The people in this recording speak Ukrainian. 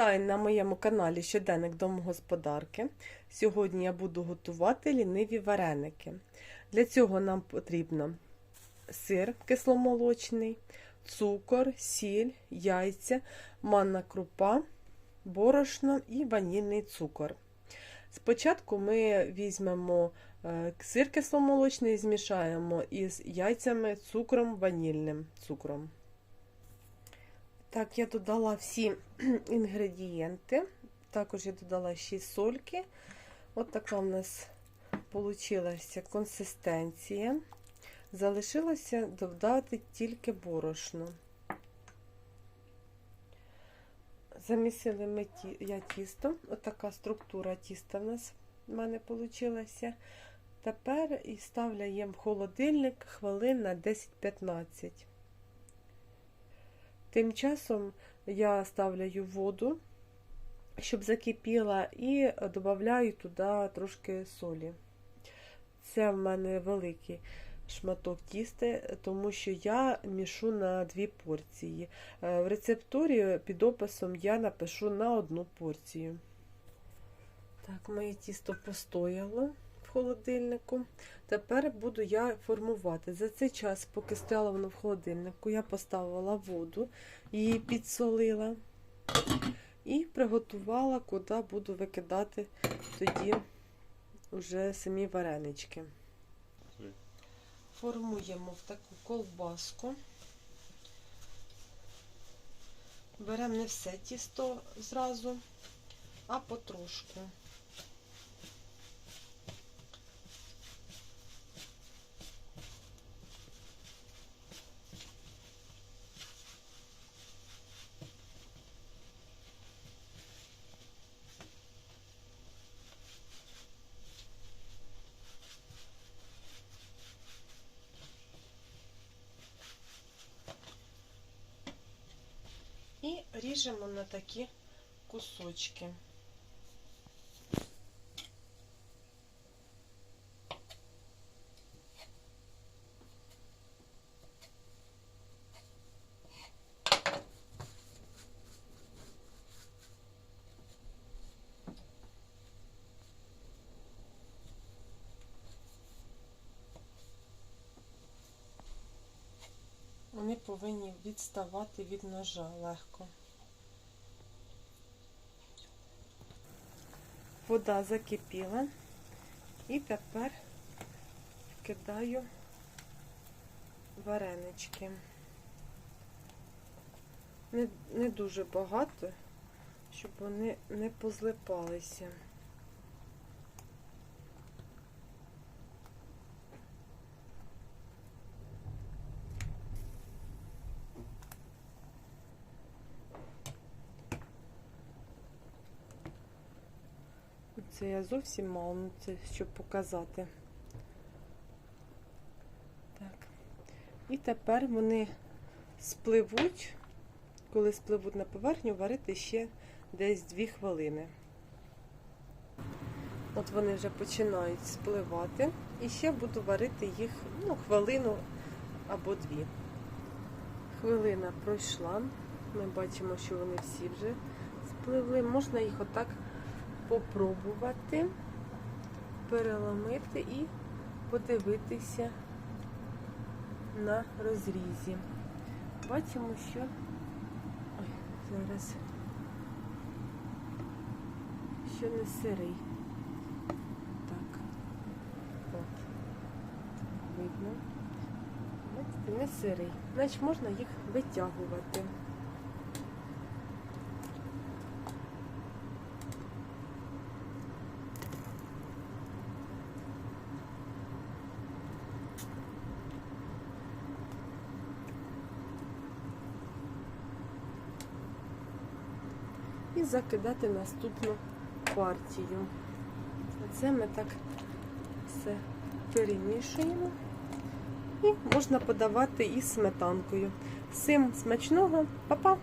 Вітаю на моєму каналі Щоденник домогосподарки. Сьогодні я буду готувати ліниві вареники. Для цього нам потрібно сир кисломолочний, цукор, сіль, яйця, манна крупа, борошно і ванільний цукор. Спочатку ми візьмемо е, сир кисломолочний змішаємо із яйцями, цукром, ванільним цукром. Так, я додала всі інгредієнти. Також я додала ще сольки. От така у нас вийшла консистенція. Залишилося додати тільки борошно. Замісили ми ті, я тісто. Отака структура тіста в нас в мене вийшла. Тепер і ставляємо в холодильник хвилин на 10-15. Тим часом я ставляю воду, щоб закипіла, і додаю туди трошки солі. Це в мене великий шматок тіста, тому що я мішу на дві порції. В рецептурі під описом я напишу на одну порцію. Так, моє тісто постояло холодильнику. Тепер буду я формувати. За цей час, поки стояло воно в холодильнику, я поставила воду, її підсолила і приготувала, куди буду викидати тоді вже самі варенички. Формуємо в таку колбаску. Беремо не все тісто зразу, а потрошку. І ріжемо на такі кусочки. Вони повинні відставати від ножа легко. Вода закипіла і тепер вкидаю варенички. Не, не дуже багато, щоб вони не позлипалися. Це я зовсім мало, ну це щоб показати. Так. І тепер вони спливуть, коли спливуть на поверхню, варити ще десь 2 хвилини. От вони вже починають спливати. І ще буду варити їх ну, хвилину або дві. Хвилина пройшла. Ми бачимо, що вони всі вже спливли. Можна їх отак попробувати переламити і подивитися на розрізі. Бачимо, що Ой, зараз що не сирий. Так, от, видно. Бачите, не сирий. Значить можна їх витягувати. І закидати наступну партію. Оце ми так все перемішуємо і можна подавати із сметанкою. Всім смачного, па-па!